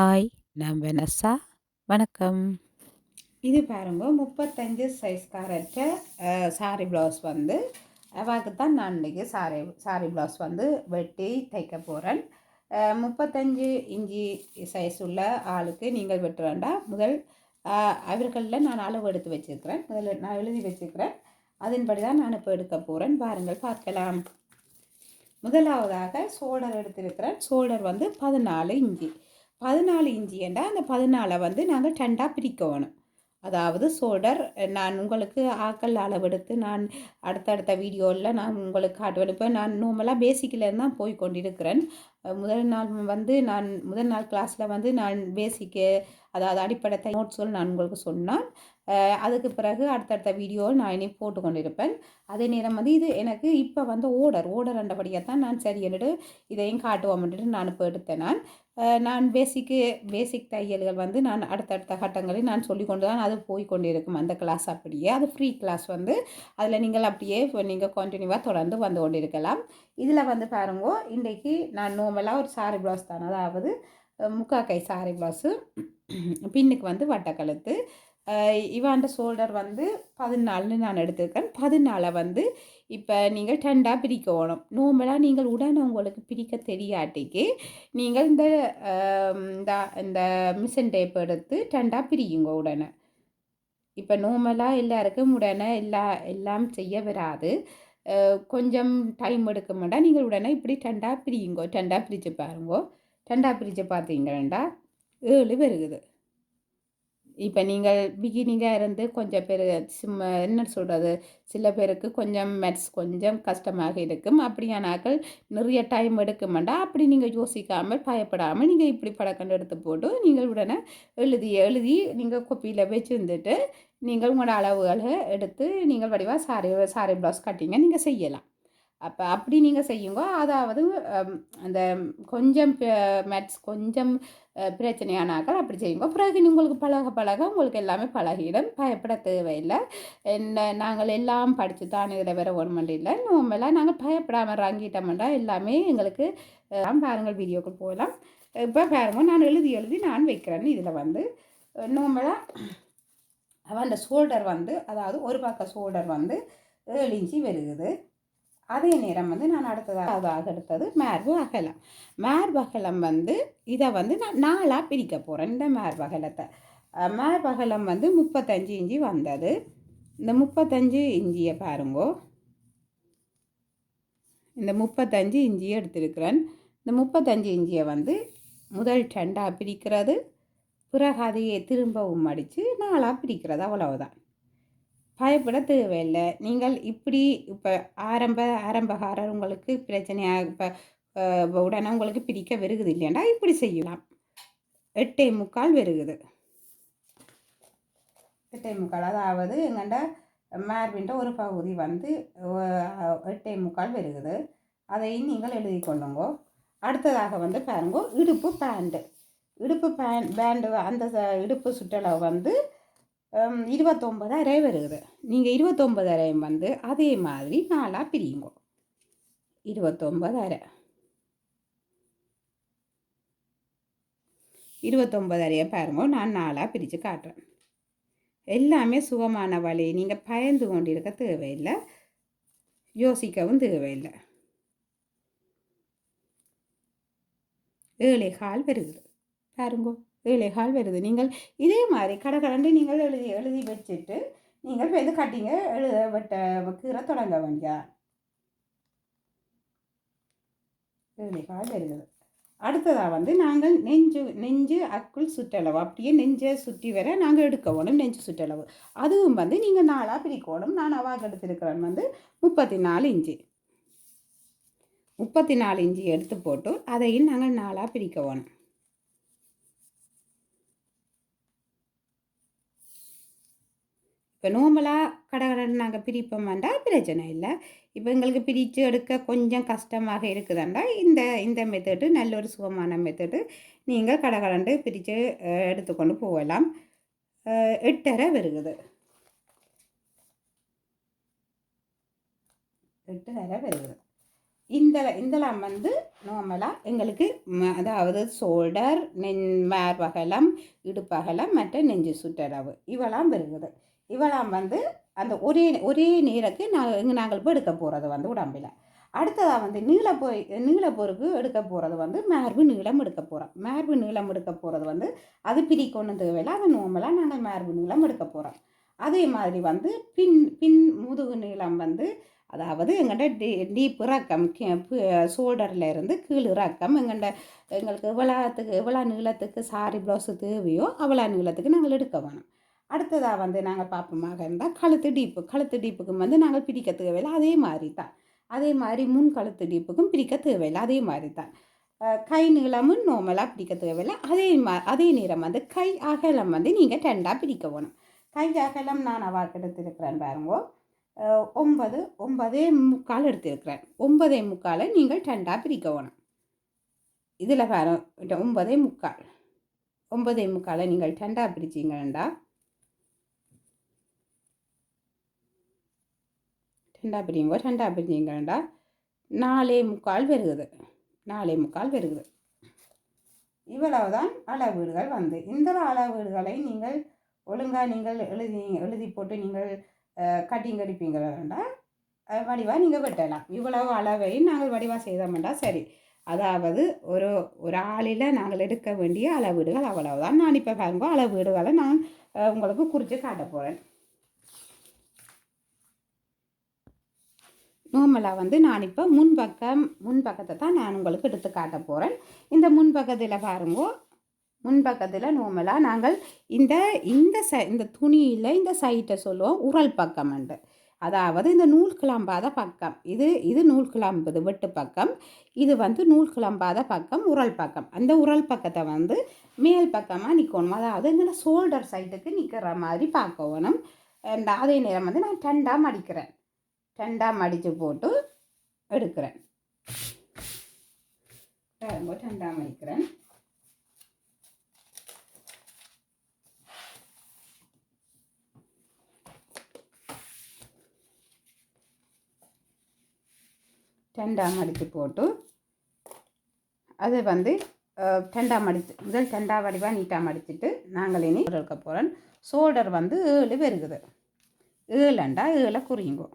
Hi நான் Vanessa வணக்கம். இது பாருங்க முப்பத்தஞ்சு சைஸ்காரற்ற சாரி ப்ளவுஸ் வந்து அவாக்கு தான் நான் இன்றைக்கி சாரி சாரி ப்ளவுஸ் வந்து வெட்டி தைக்க போகிறேன் முப்பத்தஞ்சு இஞ்சி சைஸ் உள்ள ஆளுக்கு நீங்கள் வெட்ட வேண்டாம். முதல் அவர்களில் நான் அளவு எடுத்து வச்சுருக்கிறேன். முதல்ல நான் எழுதி வச்சுருக்கிறேன். அதன்படி தான் நான் இப்போ எடுக்க போகிறேன் பாருங்கள் பார்க்கலாம். முதலாவதாக சோல்டர் எடுத்திருக்கிறேன். சோல்டர் வந்து பதினாலு இஞ்சி. பதினாலு இஞ்சி என்றால் அந்த பதினாலை வந்து நாங்கள் டெண்டாக பிரிக்கணும். அதாவது சோல்டர் நான் உங்களுக்கு ஆக்கள் அளவெடுத்து நான் அடுத்தடுத்த வீடியோவில் நான் உங்களுக்கு காட்டுவேன் இப்போ நான் நார்மலாக பேசிக்கிலேருந்து தான் போய் கொண்டிருக்கிறேன். முதல் நாள் வந்து நான் முதல் நாள் கிளாஸில் வந்து நான் பேசிக்கு அதாவது அடிப்படை நோட்ஸ்கள் நான் உங்களுக்கு சொன்னால் அதுக்கு பிறகு அடுத்தடுத்த வீடியோவில் நான் இனி போட்டு கொண்டிருப்பேன். அதே நேரம் வந்து இது எனக்கு இப்போ வந்து ஓடர் ஓடர் அண்டபடியாக தான் நான் சரி என்னட்டு இதையும் காட்டுவோம்ன்ட்டு நான் இப்போ எடுத்தேன் நான். நான் பேசிக்கு பேசிக் தையல்கள் வந்து நான் அடுத்தடுத்த கட்டங்களில் நான் சொல்லி கொண்டு தான் அது போய் கொண்டிருக்கும். அந்த கிளாஸ் அப்படியே அது ஃப்ரீ கிளாஸ் வந்து அதில் நீங்கள் அப்படியே நீங்கள் கண்டினியூவாக தொடர்ந்து வந்து கொண்டிருக்கலாம். இதில் வந்து பாருங்க இன்றைக்கு நான் நோமலாக ஒரு சாரி ப்ளவுஸ் தான். அதாவது முக்கா கை சாரி ப்ளவுஸு பின்னுக்கு வந்து வட்டக்கழுத்து. இவாண்ட ஷோல்டர் வந்து பதினாலுன்னு நான் எடுத்திருக்கேன். பதினாலை வந்து இப்போ நீங்கள் டெண்டாக பிரிக்கணும். நோம்பலாக நீங்கள் உடனே உங்களுக்கு பிரிக்க தெரியாட்டிக்கு நீங்கள் இந்த இந்த இந்த மிஷின் டேப் எடுத்து டெண்டாக பிரியுங்க உடனே. இப்போ நார்மலாக எல்லாருக்கும் உடனே எல்லா எல்லாம் செய்ய வராது. கொஞ்சம் டைம் எடுக்க மாட்டா நீங்கள் உடனே இப்படி டெண்டாக பிரியுங்கோ டெண்டாக பிரித்து பாருங்கோ. டெண்டாக பிரித்து பார்த்தீங்கன்னா ஏழு வருகுது. இப்போ நீங்கள் பிகினிங்காக இருந்து கொஞ்சம் பேர் சும்மா என்ன சொல்கிறது சில பேருக்கு கொஞ்சம் மெட்ஸ் கொஞ்சம் கஷ்டமாக இருக்கும். அப்படியானாக்கள் நிறைய டைம் எடுக்க மாட்டா அப்படி நீங்கள் யோசிக்காமல் பயப்படாமல் நீங்கள் இப்படி படக்கண்டு எடுத்து போட்டு நீங்கள் உடனே எழுதி எழுதி நீங்கள் கொப்பியில் வச்சுருந்துட்டு நீங்கள் உங்களோட அளவுகளை எடுத்து நீங்கள் வடிவாக சாரி சாரி ப்ளவுஸ் கட்டிங்க நீங்கள் செய்யலாம். அப்போ அப்படி நீங்கள் செய்யுங்க. அதாவது அந்த கொஞ்சம் மேட்ஸ் கொஞ்சம் பிரச்சனையானாக்கள் அப்படி செய்யுங்க. பிறகு உங்களுக்கு பழக பழக உங்களுக்கு எல்லாமே பழகிடும். பயப்பட தேவையில்லை. என்ன நாங்கள் எல்லாம் படித்து தான் இதில் வேறு ஒன்று இல்லை. நோம்பெல்லாம் நாங்கள் பயப்படாமல் இறங்கிட்டோம்டா எல்லாமே எங்களுக்கு பாருங்கள் வீடியோக்கு போகலாம். இப்போ பாருங்க நான் எழுதி எழுதி நான் வைக்கிறேன்னு இதில் வந்து நோம்பெல்லாம் அவன் அந்த ஷோல்டர் வந்து அதாவது ஒரு பக்கம் ஷோல்டர் வந்து ஏழு இன்ச்சு வருகுது அதே நேரம் வந்து நான் அடுத்ததாக அடுத்தது மேர்பு அகலம். மேர்பு அகலம் வந்து இதை வந்து நான் நாளாக பிரிக்க போகிறேன் இந்த மேர்பு அகலத்தை. மேர்பு அகலம் வந்து முப்பத்தஞ்சு இஞ்சி வந்தது. இந்த முப்பத்தஞ்சு இஞ்சியை பாருங்கோ. இந்த முப்பத்தஞ்சு இஞ்சியை எடுத்திருக்கிறேன். இந்த முப்பத்தஞ்சு இஞ்சியை வந்து முதல் டெண்டாக பிரிக்கிறது. பிறகு அதையே திரும்பவும் அடித்து நாளாக பிரிக்கிறது. அவ்வளவுதான். பயப்பட தேவையில்லை. நீங்கள் இப்படி இப்போ ஆரம்ப ஆரம்பகாரர் உங்களுக்கு பிரச்சனையாக இப்போ உடனே உங்களுக்கு பிடிக்க வருகுது இல்லையாண்டா இப்படி செய்யலாம். எட்டே முக்கால் வருகுது. எட்டே முக்கால் அதாவது எங்கண்ட மார்பின்ற ஒரு பகுதி வந்து எட்டே முக்கால் வருகுது. அதையும் நீங்கள் எழுதி கொள்ளுங்க. அடுத்ததாக வந்து பாருங்க இடுப்பு பேண்டு. இடுப்பு பேண்ட் பேண்டு அந்த இடுப்பு சுற்றளவு வந்து இருபத்தொம்பதாயிரம் வருது நீங்கள் இருபத்தொம்பதாயிரம் வந்து அதே மாதிரி நாலாக பிரியுங்க. இருபத்தொம்பதாயிரம் இருபத்தொம்பதாயிரம் பாருங்க நான் நாலாக பிரித்து காட்டுறேன். எல்லாமே சுகமான வழி. நீங்கள் பயந்து கொண்டிருக்க தேவையில்லை. யோசிக்கவும் தேவையில்லை. ஏழை கால் வருகிறது. பாருங்கோ. வேலைகள் வருது. நீங்கள் இதே மாதிரி கடை கடந்து நீங்கள் எழுதி எழுதி வச்சுட்டு நீங்கள் இப்போ எது கட்டிங்க எழுத வெட்ட கீரை தொடங்க வேண்டியா? வேலைகள் வருது. அடுத்ததாக வந்து நாங்கள் நெஞ்சு நெஞ்சு அக்குள் சுற்றளவு. அப்படியே நெஞ்சை சுற்றி வர நாங்கள் எடுக்கணும் நெஞ்சு சுற்றளவு. அதுவும் வந்து நீங்கள் நாளாக பிரிக்கணும். நான் அவாக எடுத்திருக்கிறேன் வந்து முப்பத்தி நாலு இஞ்சி. முப்பத்தி நாலு இஞ்சி எடுத்து போட்டு அதையும் நாங்கள் நாளாக பிரிக்கணும் இப்போ நார்மலாக கடை கடன் நாங்கள் பிரிப்போம் வேண்டாம் பிரச்சனை இல்லை. இப்போ எங்களுக்கு பிரித்து எடுக்க கொஞ்சம் கஷ்டமாக இருக்குதாண்டா இந்த இந்த மெத்தடு நல்ல ஒரு சுகமான மெத்தடு நீங்கள் கடை பிரித்து எடுத்துக்கொண்டு போகலாம். எட்டரை வருகுது எட்டு வருகுது இந்த இதெல்லாம் வந்து நார்மலாக எங்களுக்கு அதாவது ஷோல்டர் நெஞ் மார்பகலம் இடுப்பகலம் மற்ற நெஞ்சு சுற்றளவு இவெல்லாம் வருகிறது. இவெல்லாம் வந்து அந்த ஒரே ஒரே நீருக்கு நாங்கள் நாங்கள் இப்போ எடுக்க போகிறது வந்து உடம்பில். அடுத்ததாக வந்து நீளப்போ நீளப்போருக்கு எடுக்க போகிறது வந்து மார்பு நீளம் எடுக்க போகிறோம் மார்பு நீளம் எடுக்க போகிறது வந்து அது பிரிக்கொண்டு தேவையில்லை அது நார்மலாக நாங்கள் மார்பு நீளம் எடுக்க போகிறோம் அதே மாதிரி வந்து பின் பின் முதுகு நீளம் வந்து அதாவது எங்கள்கிட்ட டீ டீப் இறக்கம் ஷோல்டரில் இருந்து கீழ் இறக்கம் எங்கள்கிட்ட எங்களுக்கு எவ்வளோத்துக்கு எவ்வளோ நீளத்துக்கு சாரி ப்ளவுஸு தேவையோ அவ்வளோ நீளத்துக்கு நாங்கள் எடுக்க வேணும். அடுத்ததாக வந்து நாங்கள் பார்ப்போமாக இருந்தால் கழுத்து டீப்பு. கழுத்து டீப்புக்கும் வந்து நாங்கள் பிரிக்க தேவையில்லை. அதே மாதிரி தான். அதே மாதிரி முன் கழுத்து டீப்புக்கும் பிரிக்க தேவையில்லை. அதே மாதிரி தான். கை நீளமும் நோமலாக பிரிக்க தேவையில்லை. அதே மா அதே நேரம் வந்து கை அகலம் வந்து நீங்கள் ரெண்டாக பிரிக்க வேணும். கை அகலம் நான் அவாக்கு எடுத்திருக்கிறேன் பாருங்கோ. ஒன்பது ஒன்பதே முக்கால் எடுத்திருக்கிறேன். ஒன்பதே முக்காலை நீங்கள் ரெண்டாக பிரிக்க வேணும். இதில் பாரு ஒன்பதே முக்கால். ஒன்பதே முக்காலை நீங்கள் ரெண்டாக பிரிச்சிங்கன்னா ரெண்டா பிரியுங்க ரெண்டா பிரிஞ்சிங்கண்டா நாலே முக்கால் வருகுது நாலே முக்கால் வருகுது இவ்வளவுதான் அளவீடுகள் வந்து. இந்த அளவீடுகளை நீங்கள் ஒழுங்காக நீங்கள் எழுதி எழுதி போட்டு நீங்கள் கட்டிங் கடிப்பீங்கன்னா வடிவாக நீங்கள் வெட்டலாம் இவ்வளவு அளவை நாங்கள் வடிவாக செய்தோம்னா சரி. அதாவது ஒரு ஒரு ஆளில் நாங்கள் எடுக்க வேண்டிய அளவீடுகள் அவ்வளவுதான். நான் இப்போ பாருங்க அளவீடுகளை நான் உங்களுக்கு குறித்து காட்ட போகிறேன் நார்மலாக வந்து நான் இப்போ முன்பக்கம் முன்பக்கத்தை தான் நான் உங்களுக்கு எடுத்து காட்ட போகிறேன் இந்த முன்பக்கத்தில் பாருங்க. முன்பக்கத்தில் நார்மலாக நாங்கள் இந்த இந்த ச இந்த துணியில் இந்த சைட்டை சொல்லுவோம். உரல் பக்கம் உண்டு அதாவது இந்த நூல் கிளம்பாத பக்கம். இது இது நூல் கிளம்புது வெட்டு பக்கம். இது வந்து நூல் கிளம்பாத பக்கம் உரல் பக்கம். அந்த உரல் பக்கத்தை வந்து மேல் பக்கமாக நிற்கணும் அதாவது என்னென்ன ஷோல்டர் சைட்டுக்கு நிற்கிற மாதிரி பார்க்கணும். And அதே நேரம் வந்து நான் டண்டாக மடிக்கிறேன். ரெண்டாக மடித்து போட்டு எடுக்கிறேன் பாருங்க ரெண்டாக மடிக்கிறேன் ரெண்டாக மடித்து போட்டு அது வந்து அஹ், அடித்து மடித்து முதல் ரெண்டா வடிவாக நீட்டாக மடிச்சுட்டு நாங்கள் இனி இருக்க போகிறோம் ஷோல்டர் வந்து ஏழு பெருகுது ஏழுண்டா ஏழை குறியுங்கோ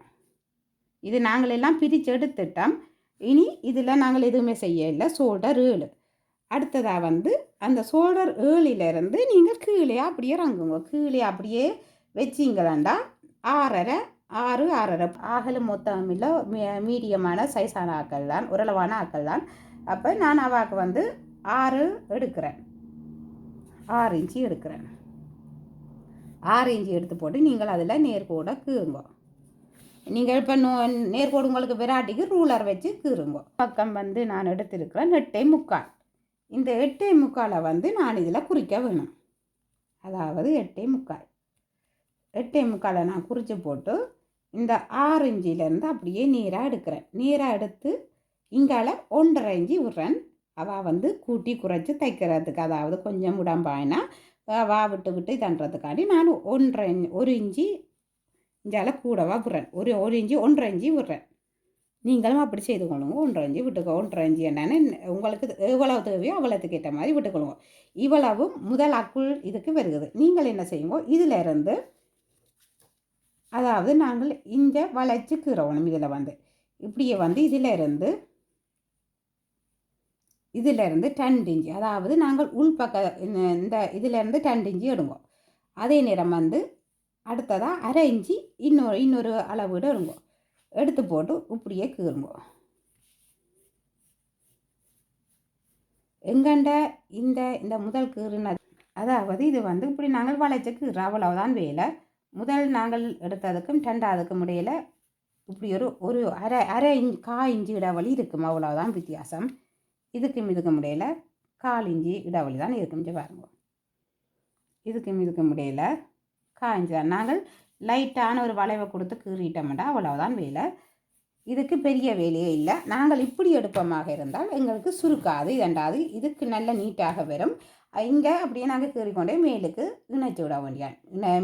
இது நாங்கள் எல்லாம் பிரித்து எடுத்துட்டோம். இனி இதில் நாங்கள் எதுவுமே செய்ய இல்லை சோல்டர் ஏழு. அடுத்ததாக வந்து அந்த சோல்டர் ஏழிலிருந்து நீங்கள் கீழே அப்படியே இறங்குங்க. கீழே அப்படியே வச்சிங்களாண்டா? ஆறரை ஆறு ஆறரை. ஆகலும் மொத்தம் இல்லை. மீ- மீடியமான சைஸான ஆக்கள் தான். உரளவான ஆக்கள் தான். அப்போ நான் அவாக்கு வந்து ஆறு எடுக்கிறேன். ஆறு இன்ச்சு எடுக்கிறேன். ஆறு இன்ச்சு எடுத்து போட்டு நீங்கள் அதில் நேர்கூட கீறுங்க. நீங்கள் இப்போ நேர்கோடு உங்களுக்கு விராட்டிக்கு ரூலர் வச்சு கீறுங்க பக்கம் வந்து நான் எடுத்திருக்கிறேன் எட்டே முக்கால். இந்த எட்டே முக்காலை வந்து நான் இதில் குறிக்க வேணும். அதாவது எட்டே முக்கால். எட்டே முக்காலை நான் குறித்து போட்டு இந்த ஆறு இஞ்சிலேருந்து அப்படியே நீராக எடுக்கிறேன். நீராக எடுத்து இங்கால ஒன்றரை இஞ்சி விடுறேன். அவள் வந்து கூட்டி குறைச்சி தைக்கிறதுக்கு அதாவது கொஞ்சம் உடம்பாயினா வா விட்டு விட்டு தண்டுறதுக்காண்டி நான் ஒன்றரை ஒரு இஞ்சி இஞ்சால கூடவா விட்றேன். ஒரு ஒரு இஞ்சி ஒன்றரை இஞ்சி விட்றேன். நீங்களும் அப்படி செய்து கொள்ளுங்க. ஒன்றரை இஞ்சி விட்டுக்கோ. ஒன்றரை இஞ்சி என்னென்னு உங்களுக்கு எவ்வளவு தேவையோ அவ்வளோத்துக்கு ஏற்ற மாதிரி விட்டுக்கொள்ளுங்க இவ்வளவு முதல் அக்குள் இதுக்கு வருகுது. நீங்கள் என்ன செய்யுங்க இதிலிருந்து அதாவது நாங்கள் இந்த வளைச்சு கீறணும் இதில் வந்து. இப்படியே வந்து இதில் இருந்து இதில் ரெண்டு இஞ்சி. அதாவது நாங்கள் உள்பக்க இந்த- இந்த இதில் ரெண்டு இஞ்சி எடுங்கோ. அதே நேரம் வந்து அடுத்ததாக அரை இஞ்சி இன்னொரு இன்னொரு அளவீடு இருங்கோ எடுத்து போட்டு இப்படியே கீறுங்கோ. எங்கண்ட இந்த இந்த முதல் கீறுனது? அதாவது இது வந்து இப்படி நாங்கள் வளைச்ச கீறு அவ்வளவுதான் வேலை. முதல் நாங்கள் எடுத்ததுக்கும் ரெண்டாவதுக்கும் இடையில இப்படி ஒரு ஒரு அரை அரை இஞ்சி கா இஞ்சி இடைவெளி இருக்கும். அவ்வளோதான் வித்தியாசம். இதுக்கும் இதுக்கும் இடையில கால் இஞ்சி இடைவெளி தான் இருக்கும் பாருங்க. இதுக்கும் இதுக்கும் இடையில காய்ஞ்சிதான் நாங்கள் லைட்டான ஒரு வளைவை கொடுத்து கீறிட்டோம்டா அவ்வளவுதான் வேலை. இதுக்கு பெரிய வேலையே இல்லை. நாங்கள் இப்படி எடுப்பமாக இருந்தால் எங்களுக்கு சுருக்காது இதண்டாது இதுக்கு நல்ல நீட்டாக வரும். இங்கே அப்படியே நாங்கள் கீறிக்கொண்டே மேலுக்கு இணைச்சி விட வேண்டியான்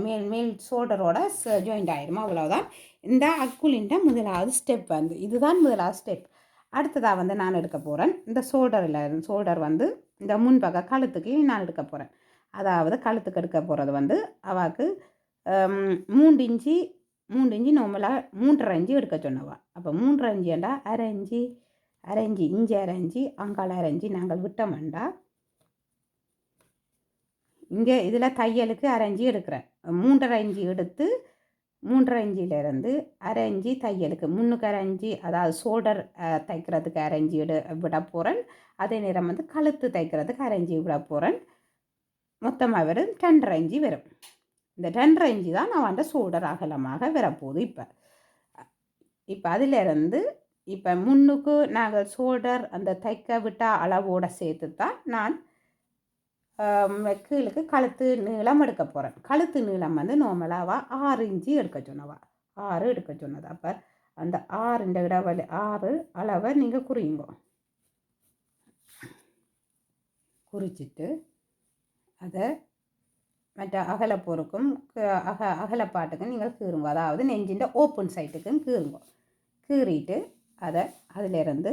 மேல் மேல் ஷோல்டரோட ஜாயிண்ட் ஆயிடுமா அவ்வளோதான் இந்த அக்குலின்ற முதலாவது ஸ்டெப் வந்து இதுதான் முதலாவது ஸ்டெப் அடுத்ததாக வந்து நான் எடுக்க போகிறேன் இந்த ஷோல்டரில் ஷோல்டர் வந்து இந்த முன்பக்க கழுத்துக்கு நான் எடுக்க போகிறேன் அதாவது கழுத்துக்கு எடுக்க போகிறது வந்து அவாக்கு மூன்று இஞ்சி மூன்று இஞ்சி நார்மலாக மூன்றரை இஞ்சி எடுக்க சொன்னவா. அப்போ மூன்றரை இஞ்சியண்டா அரை இஞ்சி அரை இஞ்சி இஞ்சி அரை இஞ்சி அங்கால அரை இஞ்சி நாங்கள் விட்டோம்டா இங்கே இதில் தையலுக்கு அரை இஞ்சி எடுக்கிறேன். மூன்றரை இஞ்சி எடுத்து மூன்றரை இஞ்சியிலேருந்து அரை இஞ்சி தையலுக்கு முன்னுக்கு அரை இஞ்சி அதாவது ஷோல்டர் தைக்கிறதுக்கு அரை இஞ்சி எடு விட போகிறேன் அதே நேரம் வந்து கழுத்து தைக்கிறதுக்கு அரை இஞ்சி விட போகிறேன் மொத்தமாக வரும் ரெண்டரை இஞ்சி வரும். இந்த ரெண்டரை இஞ்சி தான் நான் வந்து சூடர் அகலமாக வரப்போகுது இப்போ. இப்போ அதிலிருந்து இப்போ முன்னுக்கு நாங்கள் சோல்டர் அந்த தைக்க விட்ட அளவோடு சேர்த்து தான் நான் கீழுக்கு கழுத்து நீளம் எடுக்க போகிறேன் கழுத்து நீளம் வந்து நார்மலாக ஆறு இன்ச்சு எடுக்க சொன்னவா. ஆறு எடுக்க சொன்னது. அப்போ அந்த ஆறுன்ற இடவெளி ஆறு அளவை நீங்கள் குறியுங்க. குறிச்சிட்டு அதை மற்ற அகலப்போருக்கும் அக அகலப்பாட்டுக்கும் நீங்கள் கீறுங்க. அதாவது நெஞ்சிൻ്റെ ஓப்பன் சைட்டுக்கும் கீறுங்க. கீறிட்டு அதை அதிலிருந்து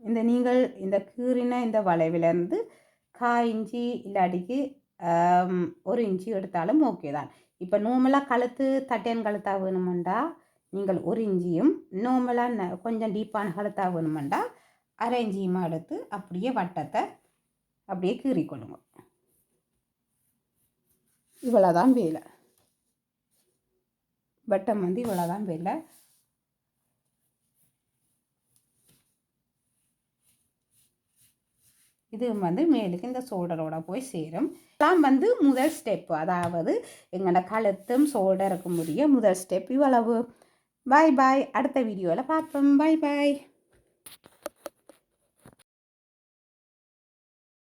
இந்த நீங்கள் இந்த கீறின இந்த வளைவிலேருந்து காய் இஞ்சி இல்லாட்டிக்கு ஒரு இன்ச்சு எடுத்தாலும் ஓகே தான். இப்போ நோமலாக கழுத்து தட்டையன் கழுத்தாக வேணுமெண்டா நீங்கள் ஒரு இஞ்சியும் நோமலாக கொஞ்சம் டீப்பான கழுத்தாக வேணுமெண்டா அரை இஞ்சியுமா எடுத்து அப்படியே வட்டத்தை அப்படியே கீறிக்கொள்ளுங்க இவ்வளோதான் வேலை. வட்டம் வந்து இவ்வளோதான் வேலை. இது வந்து மேலுக்கு இந்த சோல்டரோட போய் சேரும். இதெல்லாம் வந்து முதல் ஸ்டெப் அதாவது எங்களோட கழுத்தும் சோல்டருக்கும் முடிய முதல் ஸ்டெப் இவ்வளவு. பாய் பாய் அடுத்த வீடியோவில் பார்ப்போம். பாய் பாய்